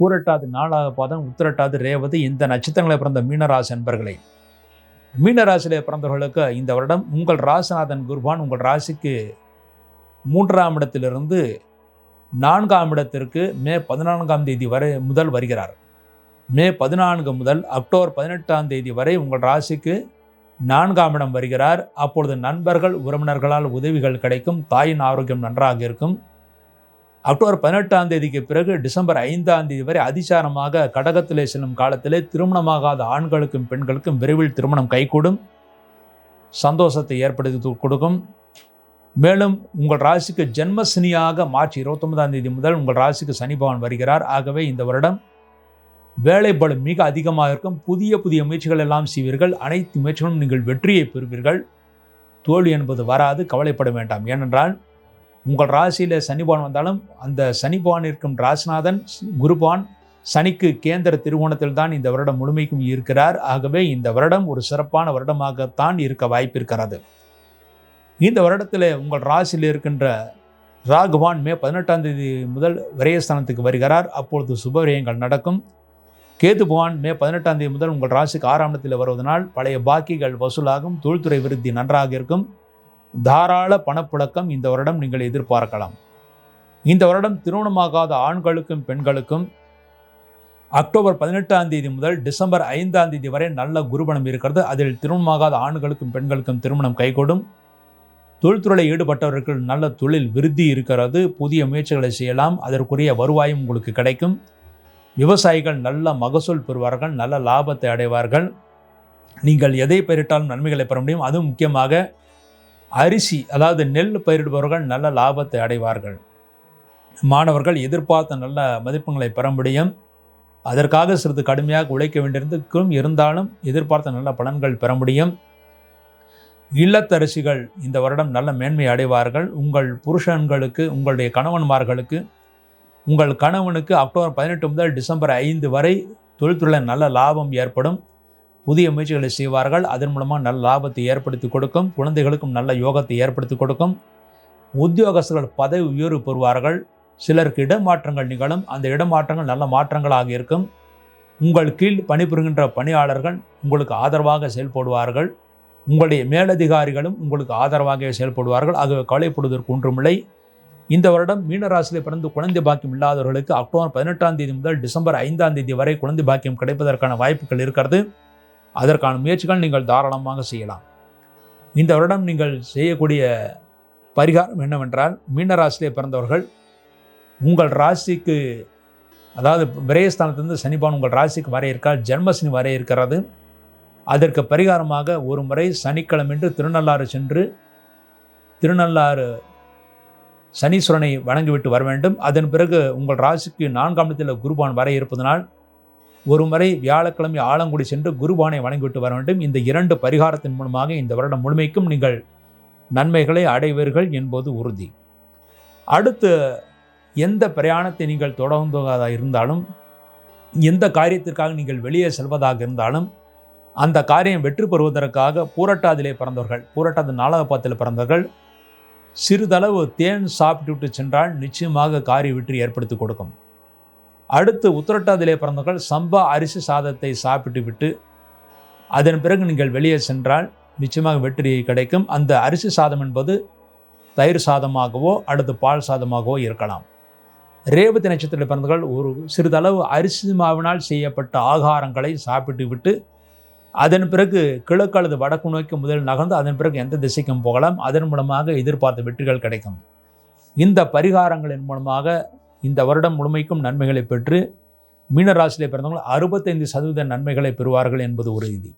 பூரட்டாது நாளாக பாதம் உத்திரட்டாது ரேவதி இந்த நட்சத்திரங்களை பிறந்த மீனராசி அன்பர்களே. மீனராசியிலே பிறந்தவர்களுக்கு இந்த வருடம் உங்கள் ராசிநாதன் குருபான் உங்கள் ராசிக்கு மூன்றாம் இடத்திலிருந்து நான்காம் இடத்திற்கு மே பதினான்காம் தேதி வரை முதல் வருகிறார். மே பதினான்கு முதல் அக்டோபர் பதினெட்டாம் தேதி வரை உங்கள் ராசிக்கு நான்காம் இடம் வருகிறார். அப்பொழுது நண்பர்கள் உறவினர்களால் உதவிகள் கிடைக்கும் தாயின் ஆரோக்கியம் நன்றாக இருக்கும். அக்டோபர் பதினெட்டாம் தேதிக்கு பிறகு டிசம்பர் ஐந்தாம் தேதி வரை அதிசாரமாக கடகத்திலே செல்லும் காலத்திலே திருமணமாகாத ஆண்களுக்கும் பெண்களுக்கும் விரைவில் திருமணம் கைகூடும். சந்தோஷத்தை ஏற்படுத்தி கொடுக்கும். மேலும் உங்கள் ராசிக்கு ஜென்மசினியாக மார்ச் இருபத்தொன்பதாம் தேதி முதல் உங்கள் ராசிக்கு சனி பகவான் வருகிறார். ஆகவே இந்த வருடம் வேலை மிக அதிகமாக இருக்கும். புதிய புதிய முயற்சிகள் எல்லாம் செய்வீர்கள். அனைத்து முயற்சிகளும் நீங்கள் வெற்றியை பெறுவீர்கள். தோல்வி என்பது வராது. கவலைப்பட வேண்டாம். ஏனென்றால் உங்கள் ராசியில் சனிபவான் வந்தாலும் அந்த சனிபான் இருக்கும் ராசிநாதன் குருபான் சனிக்கு கேந்திர திருவோணத்தில் தான் இந்த வருடம் முழுமைக்கும் இருக்கிறார். ஆகவே இந்த வருடம் ஒரு சிறப்பான வருடமாகத்தான் இருக்க வாய்ப்பு இருக்கிறது. இந்த வருடத்தில் உங்கள் ராசியில் இருக்கின்ற ராகுவான் மே பதினெட்டாம் தேதி முதல் விரயஸ்தானத்துக்கு வருகிறார். அப்பொழுது சுபவிரயங்கள் நடக்கும். கேது பகவான் மே பதினெட்டாம் தேதி முதல் உங்கள் ராசிக்கு ஆறாம் இடத்தில் வருவதனால் பழைய பாக்கிகள் வசூலாகும். தொழில்துறை விருத்தி நன்றாக இருக்கும். தாராள பணப்புழக்கம் இந்த வருடம் நீங்கள் எதிர்பார்க்கலாம். இந்த வருடம் திருமணமாகாத ஆண்களுக்கும் பெண்களுக்கும் அக்டோபர் பதினெட்டாம் தேதி முதல் டிசம்பர் ஐந்தாம் தேதி வரை நல்ல குருபணம் இருக்கிறது. அதில் திருமணமாகாத ஆண்களுக்கும் பெண்களுக்கும் திருமணம் கைகூடும். தொழில்துறையில் ஈடுபட்டவர்கள் நல்ல தொழில் விருத்தி இருக்கிறது. புதிய முயற்சிகளை செய்யலாம். அதற்குரிய வருவாயும் உங்களுக்கு கிடைக்கும். விவசாயிகள் நல்ல மகசூல் பெறுவார்கள். நல்ல லாபத்தை அடைவார்கள். நீங்கள் எதை பயிரிட்டாலும் நன்மைகளை பெற முடியும். அதுவும் முக்கியமாக அரிசி அதாவது நெல் பயிரிடுபவர்கள் நல்ல லாபத்தை அடைவார்கள். மாணவர்கள் எதிர்பார்த்த நல்ல மதிப்பெண்களை பெற முடியும். அதற்காக சிறிது கடுமையாக உழைக்க வேண்டியிருந்துக்கும் இருந்தாலும் எதிர்பார்த்த நல்ல பலன்கள் பெற முடியும். இல்லத்தரசிகள் இந்த வருடம் நல்ல மேன்மை அடைவார்கள். உங்கள் புருஷன்களுக்கு உங்களுடைய கணவன்மார்களுக்கு உங்கள் கணவனுக்கு அக்டோபர் பதினெட்டு முதல் டிசம்பர் ஐந்து வரை தொழில்துறையில் நல்ல லாபம் ஏற்படும். புதிய முயற்சிகளை செய்வார்கள். அதன் மூலமாக நல்ல லாபத்தை ஏற்படுத்தி கொடுக்கும். குழந்தைகளுக்கும் நல்ல யோகத்தை ஏற்படுத்தி கொடுக்கும். உத்தியோகஸ்தர்கள் பதவி உயர்வு பெறுவார்கள். சிலருக்கு இடமாற்றங்கள் நிகழும். அந்த இடமாற்றங்கள் நல்ல மாற்றங்களாக இருக்கும். உங்கள் கீழ் பணிபுரிகின்ற பணியாளர்கள் உங்களுக்கு ஆதரவாக செயல்படுவார்கள். உங்களுடைய மேலதிகாரிகளும் உங்களுக்கு ஆதரவாக செயல்படுவார்கள். ஆகவே கவலைப்படுவதற்கு ஒன்றுமில்லை. இந்த வருடம் மீனராசியில் பிறந்து குழந்தை பாக்கியம் இல்லாதவர்களுக்கு அக்டோபர் பதினெட்டாம் தேதி முதல் டிசம்பர் ஐந்தாம் தேதி வரை குழந்தை பாக்கியம் கிடைப்பதற்கான வாய்ப்புகள் இருக்கிறது. அதற்கான முயற்சிகள் நீங்கள் தாராளமாக செய்யலாம். இந்த வருடம் நீங்கள் செய்யக்கூடிய பரிகாரம் என்னவென்றால் மீனராசியிலே பிறந்தவர்கள் உங்கள் ராசிக்கு அதாவது விரயஸ்தானத்திலிருந்து சனிபான் உங்கள் ராசிக்கு வர இருக்கால் ஜென்மசனி வர இருக்கிறது. அதற்கு பரிகாரமாக ஒரு முறை சனிக்கிழமென்று திருநள்ளாறு சென்று திருநள்ளாறு சனீஸ்வரனை வணங்கிவிட்டு வர வேண்டும். அதன் பிறகு உங்கள் ராசிக்கு நான்காம் இடத்தில் குருபான் வர இருப்பதனால் ஒருமுறை வியாழக்கிழமை ஆலங்குடி சென்று குருபானை வணங்கிவிட்டு வர வேண்டும். இந்த இரண்டு பரிகாரத்தின் மூலமாக இந்த வருடம் முழுமைக்கும் நீங்கள் நன்மைகளை அடைவீர்கள் என்பது உறுதி. அடுத்து எந்த பிரயாணத்தை நீங்கள் தொடர்ந்ததாக இருந்தாலும் எந்த காரியத்திற்காக நீங்கள் வெளியே செல்வதாக இருந்தாலும் அந்த காரியம் வெற்றி பெறுவதற்காக பூரட்டாதிலே பிறந்தவர்கள் பூரட்டாது நாலாவது பாத்தில் பிறந்தவர்கள் சிறிதளவு தேன் சாப்பிட்டுவிட்டு சென்றால் நிச்சயமாக காரிய வெற்றி ஏற்படுத்தி கொடுக்கும். அடுத்து உத்திரட்டாதிலே பிறந்தவர்கள் சம்பா அரிசி சாதத்தை சாப்பிட்டு விட்டு அதன் பிறகு நீங்கள் வெளியே சென்றால் நிச்சயமாக வெற்றி கிடைக்கும். அந்த அரிசி சாதம் என்பது தயிர் சாதமாகவோ அல்லது பால் சாதமாகவோ இருக்கலாம். ரேவதி நட்சத்திரத்தில் பிறந்தவர்கள் ஒரு சிறிதளவு அரிசி மாவினால் செய்யப்பட்ட ஆகாரங்களை சாப்பிட்டு விட்டு அதன் பிறகு கிழக்கு அல்லது வடக்கு நோக்கி முதலில் நகர்ந்து அதன் பிறகு எந்த திசைக்கும் போகலாம். அதன் மூலமாக எதிர்பார்த்த வெற்றிகள் கிடைக்கும். இந்த பரிகாரங்களின் மூலமாக இந்த வருடம் முழுமைக்கும் நன்மைகளை பெற்று மீனராசியிலே பிறந்தவங்க அறுபத்தைந்து சதவீத நன்மைகளை பெறுவார்கள் என்பது உறுதி